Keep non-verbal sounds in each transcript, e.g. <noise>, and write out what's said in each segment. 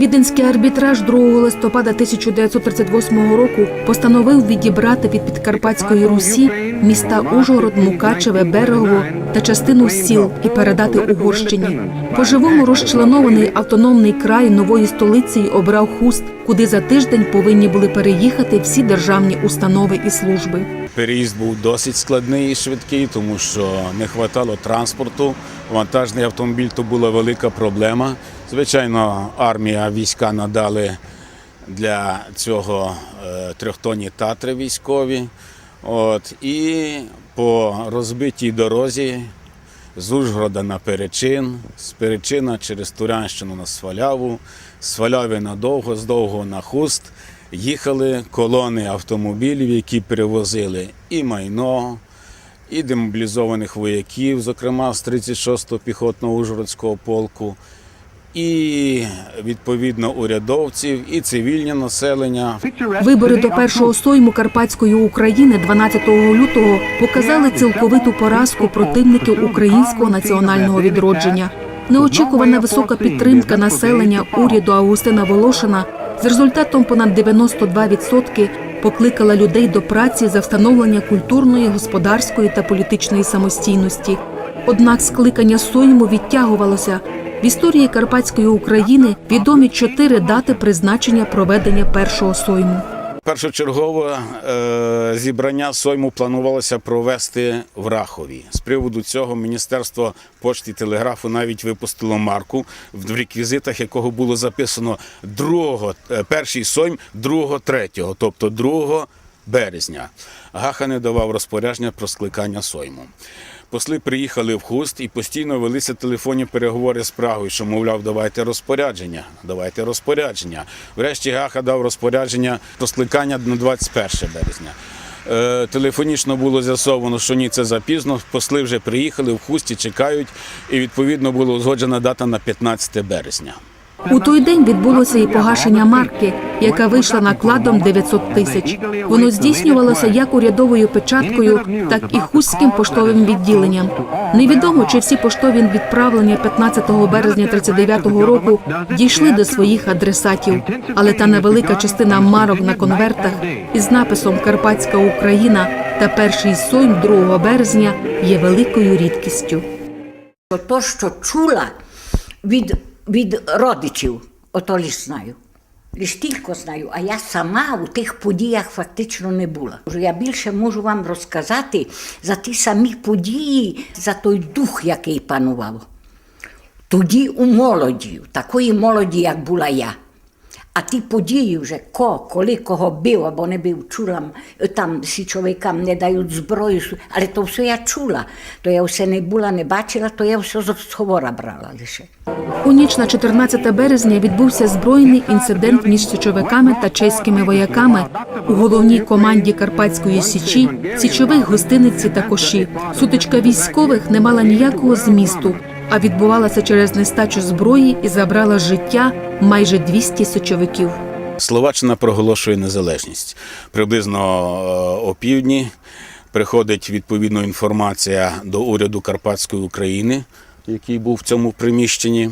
Віденський арбітраж 2 листопада 1938 року постановив відібрати від Підкарпатської Русі міста Ужгород, Мукачеве, Берегово та частину сіл і передати Угорщині. По-живому розчленований автономний край нової столиці обрав хуст, куди за тиждень повинні були переїхати всі державні установи і служби. Переїзд був досить складний і швидкий, тому що не вистачало транспорту. Вантажний автомобіль то була велика проблема. Звичайно, армія війська надали для цього е, трьохтонні татри військові. От, і по розбитій дорозі з Ужгорода на Перечин, з Перечина через Турянщину на Сваляву, з Сваляви на Довго, з Довго на Хуст. Їхали колони автомобілів, які перевозили і майно, і демобілізованих вояків, зокрема з 36-го піхотного Ужгородського полку, і відповідно урядовців, і цивільне населення. Вибори до першого сойму Карпатської України 12 лютого показали цілковиту поразку противників українського національного відродження. Неочікувана висока підтримка населення уряду Августина Волошина з результатом понад 92% покликала людей до праці за встановлення культурної, господарської та політичної самостійності. Однак скликання Сойму відтягувалося. В історії Карпатської України відомі чотири дати призначення проведення першого Сойму. Першочергове е, зібрання Сойму планувалося провести в Рахові. З приводу цього Міністерство пошти телеграфу навіть випустило марку, в реквізитах якого було записано другого, е, перший Сойм 2-3, тобто 2 березня. Гаха не давав розпорядження про скликання Сойму. Посли приїхали в хуст і постійно велися телефонні переговори з Прагою, що, мовляв, давайте розпорядження, давайте розпорядження. Врешті Гаха дав розпорядження про скликання на 21 березня. Е, телефонічно було з'ясовано, що ні, це запізно. Посли вже приїхали в хусті, чекають, і відповідно була узгоджена дата на 15 березня. У той день відбулося і погашення марки, яка вийшла накладом 900 тисяч. Воно здійснювалося як урядовою печаткою, так і хустським поштовим відділенням. Невідомо, чи всі поштові відправлення 15 березня 39-го року дійшли до своїх адресатів, але та невелика частина марок на конвертах із написом Карпатська Україна та перший сойм 2 березня є великою рідкістю. То, що чула від, від родичів, ото лиш знаю. Лиш тільки знаю, а я сама у тих подіях фактично не була. Я більше можу вам розказати за ті самі події, за той дух, який панував. Тоді у молоді, такої молоді, як була я. А ті події вже ко, коли кого бив або не бив, чула там січовикам не дають зброю, але то все я чула. То я все не була, не бачила, то я все з говора брала лише. У ніч на 14 березня відбувся збройний інцидент між січовиками та чеськими вояками у головній команді Карпатської січі, січових гостиниці та коші. Сутичка військових не мала ніякого змісту, а відбувалася через нестачу зброї і забрала життя майже 200 січовиків. Словаччина проголошує незалежність. Приблизно е, опівдні приходить відповідна інформація до уряду Карпатської України, який був в цьому приміщенні.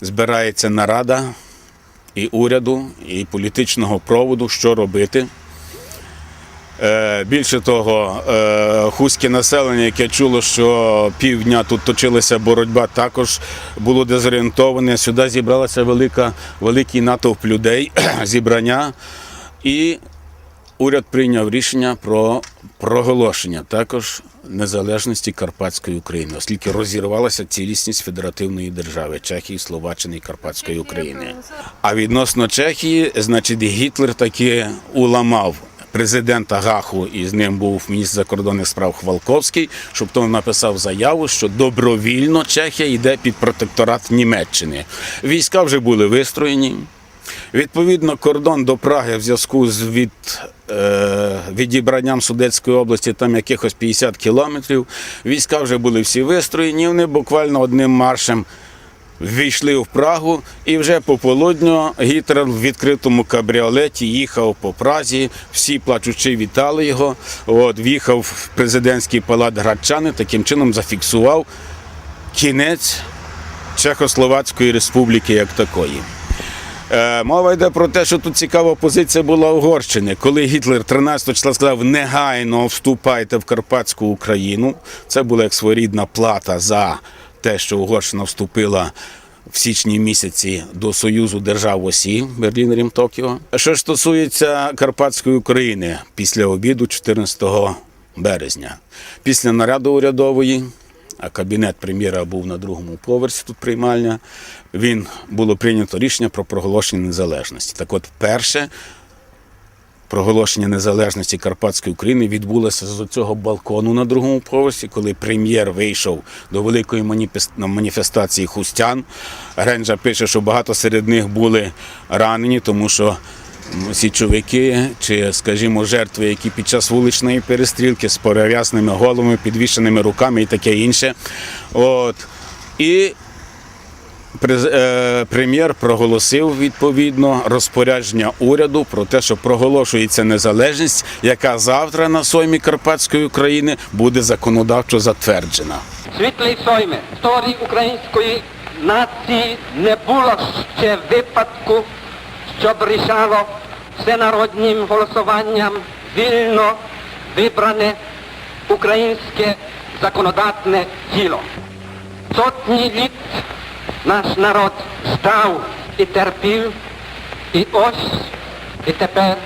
Збирається нарада і уряду, і політичного проводу, що робити. Е, Більше того, е, хуське населення, яке чуло, що півдня тут точилася боротьба, також було дезорієнтоване. Сюди зібралася велика, великий натовп людей, <clears throat> зібрання, і уряд прийняв рішення про проголошення також незалежності Карпатської України, оскільки розірвалася цілісність федеративної держави Чехії, Словаччини і Карпатської України. А відносно Чехії, значить, Гітлер таки уламав президента Гаху, і з ним був міністр закордонних справ Хвалковський, щоб той написав заяву, що добровільно Чехія йде під протекторат Німеччини. Війська вже були вистроєні. Відповідно, кордон до Праги в зв'язку з від, е, відібранням Судетської області там якихось 50 кілометрів. Війська вже були всі вистроєні, вони буквально одним маршем ввійшли в Прагу, і вже пополудню Гітлер в відкритому кабріолеті їхав по Празі. Всі плачучи вітали його. От в'їхав в президентський палат Градчани, таким чином зафіксував кінець Чехословацької республіки як такої. Е, Мова йде про те, що тут цікава позиція була Угорщини. Коли Гітлер 13 числа сказав негайно вступайте в Карпатську Україну. Це була як своєрідна плата за те, що Угорщина вступила в січні місяці до Союзу держав осі Берлін, Рім, Токіо. Що стосується Карпатської України після обіду 14 березня, після наради урядової. А кабінет прем'єра був на другому поверсі, тут приймальня. Він було прийнято рішення про проголошення незалежності. Так от, перше проголошення незалежності Карпатської України відбулося з цього балкону на другому поверсі, коли прем'єр вийшов до великої маніфестації хустян. Гренджа пише, що багато серед них були ранені, тому що січовики чи, скажімо, жертви, які під час вуличної перестрілки з перев'ясними головами, підвішеними руками і таке інше. От. І Прем'єр проголосив відповідно розпорядження уряду про те, що проголошується незалежність, яка завтра на соймі Карпатської України буде законодавчо затверджена. Світлий сойме, в історії української нації не було ще випадку, щоб рішало всенароднім голосуванням вільно вибране українське законодатне тіло. Сотні літ наш народ ждав і терпів, і ось і тепер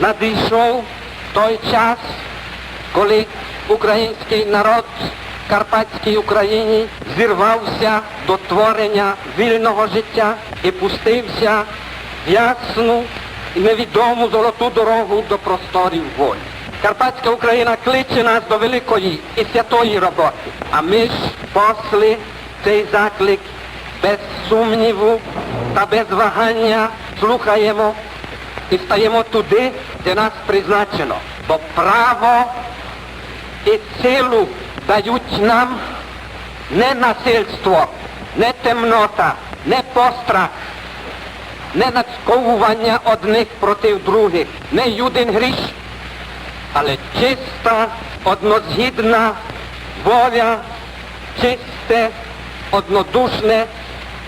надійшов той час, коли український народ в Карпатській Україні зірвався до творення вільного життя і пустився в ясну і невідому золоту дорогу до просторів волі. Карпатська Україна кличе нас до великої і святої роботи, а ми ж посли цей заклик без сумніву та без вагання слухаємо і стаємо туди, де нас призначено. Бо право і силу дають нам не насильство, не темнота, не пострах, не нацьковування одних проти других, не юдин гріш, але чиста, однозгідна воля, чисте, однодушне,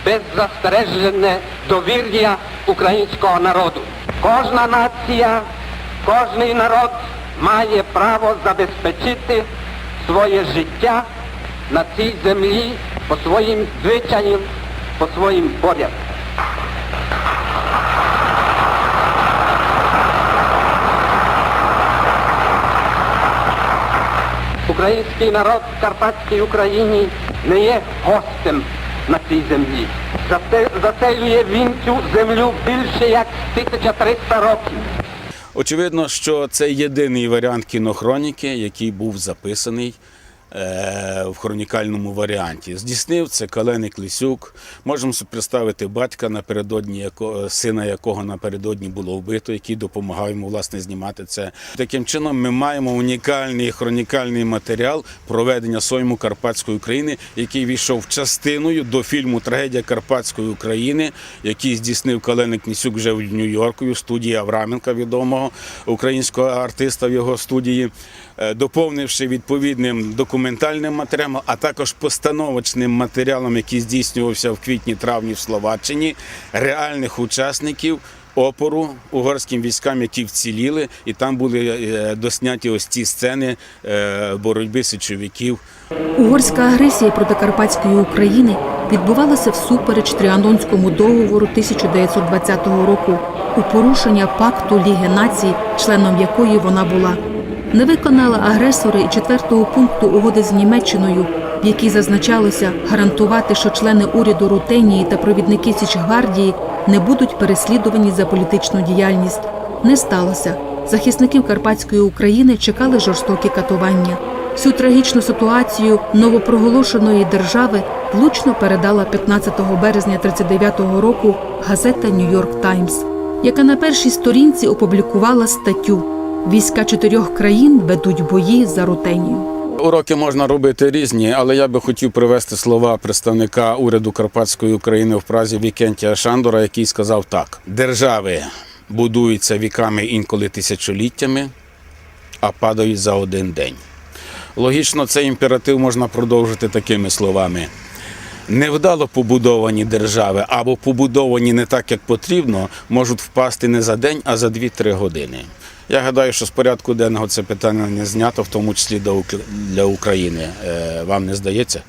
беззастережене довір'я українського народу. Кожна нація, кожний народ має право забезпечити своє життя на цій землі по своїм звичаям, по своїм порядкам. Український народ в Карпатській Україні не є гостем на цій землі. Засе- Заселює він цю землю більше як 1300 років. Очевидно, що це єдиний варіант кінохроніки, який був записаний в хронікальному варіанті. Здійснив це Каленик Лисюк. Можемо представити батька напередодні, якого, сина якого напередодні було вбито, який допомагав йому власне знімати це. Таким чином, ми маємо унікальний хронікальний матеріал проведення сойму Карпатської України, який війшов частиною до фільму Трагедія Карпатської України, який здійснив Каленик Лисюк вже в Нью-Йорку студії Авраменка, відомого українського артиста в його студії, е, доповнивши відповідним документальним матеріалом, а також постановочним матеріалом, який здійснювався в квітні-травні в Словаччині, реальних учасників. Опору угорським військам, які вціліли, і там були е, досняті ось ці сцени е, боротьби січовиків Угорська агресія проти Карпатської України відбувалася всупереч Тріанонському договору 1920 року у порушення пакту Ліги націй, членом якої вона була. Не виконали агресори і четвертого пункту угоди з Німеччиною, в якій зазначалося гарантувати, що члени уряду Рутенії та провідники Січгвардії не будуть переслідувані за політичну діяльність. Не сталося. Захисників Карпатської України чекали жорстокі катування. Всю трагічну ситуацію новопроголошеної держави влучно передала 15 березня 39-го року газета Нью-Йорк Таймс, яка на першій сторінці опублікувала статтю Війська чотирьох країн ведуть бої за Рутенію. Уроки можна робити різні, але я би хотів привести слова представника уряду Карпатської України в Празі Вікентія Шандора, який сказав так: держави будуються віками інколи тисячоліттями, а падають за один день. Логічно, цей імператив можна продовжити такими словами. невдало побудовані держави або побудовані не так, як потрібно, можуть впасти не за день, а за 2-3 години. Я гадаю, що з порядку денного це питання не знято, в тому числі для України. Е, Вам не здається?